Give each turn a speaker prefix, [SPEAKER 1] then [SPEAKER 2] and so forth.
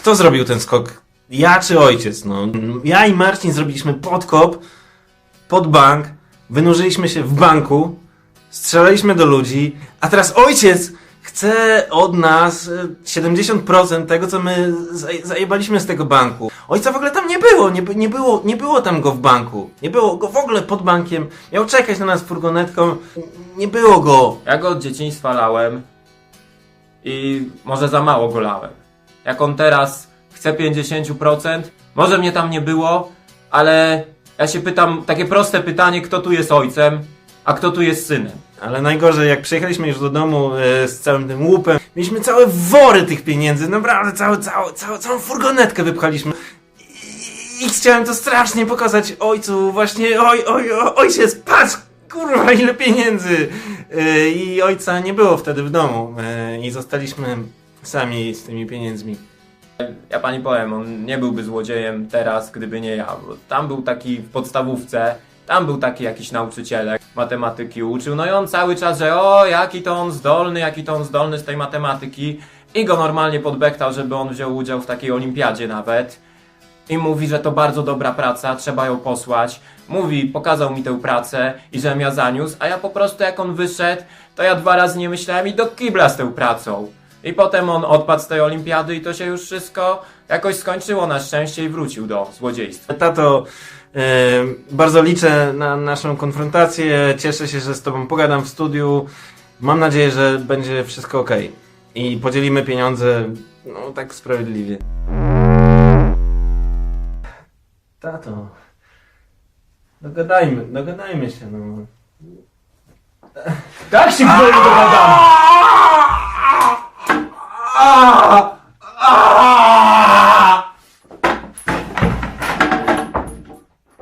[SPEAKER 1] Kto zrobił ten skok? Ja czy ojciec? No, ja i Marcin zrobiliśmy podkop pod bank, wynurzyliśmy się w banku, strzelaliśmy do ludzi, a teraz ojciec chce od nas e, 70% tego, co my zaj- zajebaliśmy z tego banku. Ojca w ogóle tam nie było, nie, nie, było, nie było tam go w banku. Nie było go w ogóle pod bankiem. Miał czekać na nas furgonetką. Nie było go.
[SPEAKER 2] Ja go od dzieciństwa lałem i może za mało go lałem. Jak on teraz chce 50%, może mnie tam nie było, ale ja się pytam, takie proste pytanie, kto tu jest ojcem, a kto tu jest synem?
[SPEAKER 1] Ale najgorzej, jak przyjechaliśmy już do domu e, z całym tym łupem, mieliśmy całe wory tych pieniędzy, naprawdę całe, całe, całe, całą furgonetkę wypchaliśmy. I, I chciałem to strasznie pokazać ojcu, właśnie, oj, oj, oj ojciec, patrz, kurwa, ile pieniędzy. E, I ojca nie było wtedy w domu e, i zostaliśmy sami z tymi pieniędzmi.
[SPEAKER 2] Ja pani powiem, on nie byłby złodziejem teraz, gdyby nie ja. Bo tam był taki w podstawówce, tam był taki jakiś nauczycielek, matematyki uczył, no i on cały czas, że o, jaki to on zdolny, jaki to on zdolny z tej matematyki i go normalnie podbektał, żeby on wziął udział w takiej olimpiadzie nawet. I mówi, że to bardzo dobra praca, trzeba ją posłać. Mówi, pokazał mi tę pracę i żem ja zaniósł, a ja po prostu jak on wyszedł, to ja dwa razy nie myślałem i do kibla z tą pracą. I potem on odpadł z tej olimpiady i to się już wszystko jakoś skończyło na szczęście i wrócił do złodziejstwa.
[SPEAKER 1] Tato, e, bardzo liczę na naszą konfrontację. Cieszę się, że z Tobą pogadam w studiu. Mam nadzieję, że będzie wszystko ok. I podzielimy pieniądze, no tak sprawiedliwie. Tato, dogadajmy, dogadajmy się, no.
[SPEAKER 3] Tak się w dogadamy!